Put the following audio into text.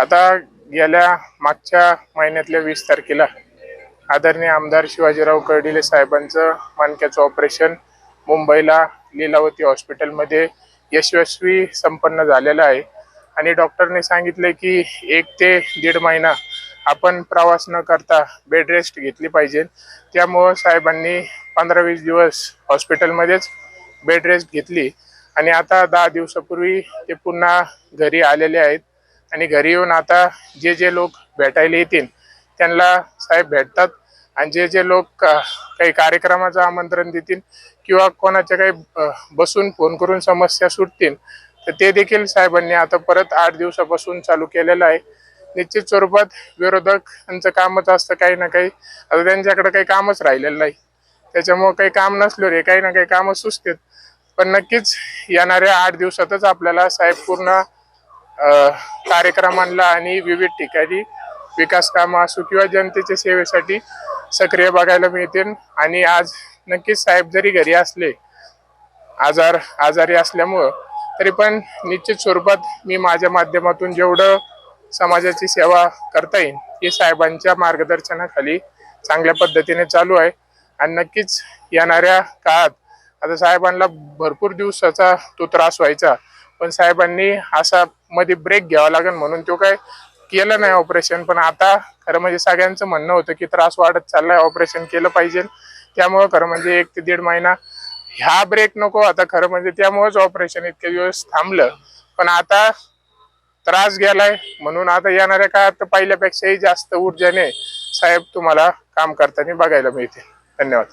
आता गेल्या मागच्या महिन्यातल्या वीस तारखेला आदरणीय आमदार शिवाजीराव कर्डिले साहेबांचं मानक्याचं ऑपरेशन मुंबईला लीलावती हॉस्पिटलमध्ये यशस्वी संपन्न झालेलं आहे. आणि डॉक्टरने सांगितले की एक ते दीड महिना आपण प्रवास न करता बेड रेस्ट घेतली पाहिजे. त्यामुळं साहेबांनी पंधरा वीस दिवस हॉस्पिटलमध्येच बेड रेस्ट घेतली. आणि आता दहा दिवसापूर्वी ते पुन्हा घरी आलेले आहेत. आणि घरी येऊन आता जे जे लोक भेटायला येतील त्यांना साहेब भेटतात. आणि जे जे लोक काही कार्यक्रमाचं आमंत्रण देतील किंवा कोणाच्या काही बसून फोन करून समस्या सुटतील तर ते देखील साहेबांनी आता परत आठ दिवसापासून चालू केलेलं आहे. निश्चित स्वरूपात विरोधकांचं कामच असतं काही ना काही. आता त्यांच्याकडे काही कामच राहिलेलं नाही. त्याच्यामुळं काही काम नसलो रे काही ना काही कामं सुचतात पण नक्कीच येणाऱ्या आठ दिवसातच आपल्याला साहेब पूर्ण कार्यक्रमांना आणि विविध ठिकाणी विकास कामं असो किंवा जनतेच्या सेवेसाठी सक्रिय बघायला मिळतील. आणि आज नक्कीच साहेब जरी घरी असले आजार आजारी असल्यामुळं तरी पण निश्चित स्वरूपात मी माझ्या माध्यमातून जेवढं समाजाची सेवा करता येईल ही साहेबांच्या मार्गदर्शनाखाली चांगल्या पद्धतीने चालू आहे. आणि नक्कीच येणाऱ्या काळात आता साहेबांना भरपूर दिवसाचा तो त्रास व्हायचा पण साहेबांनी असा मध्ये ब्रेक घ्यावा लागेल म्हणून तो काय केलं नाही ऑपरेशन पण आता खरं म्हणजे सगळ्यांचं म्हणणं होतं की त्रास वाढत चाललाय ऑपरेशन केलं पाहिजे. त्यामुळं खरं म्हणजे एक ते दीड महिना ह्या ब्रेक नको. आता खरं म्हणजे त्यामुळेच ऑपरेशन इतके दिवस थांबलं. पण आता त्रास गेलाय म्हणून आता येणाऱ्या काळात पहिल्यापेक्षाही जास्त ऊर्जेने साहेब तुम्हाला काम करताना बघायला मिळते धन्यवाद.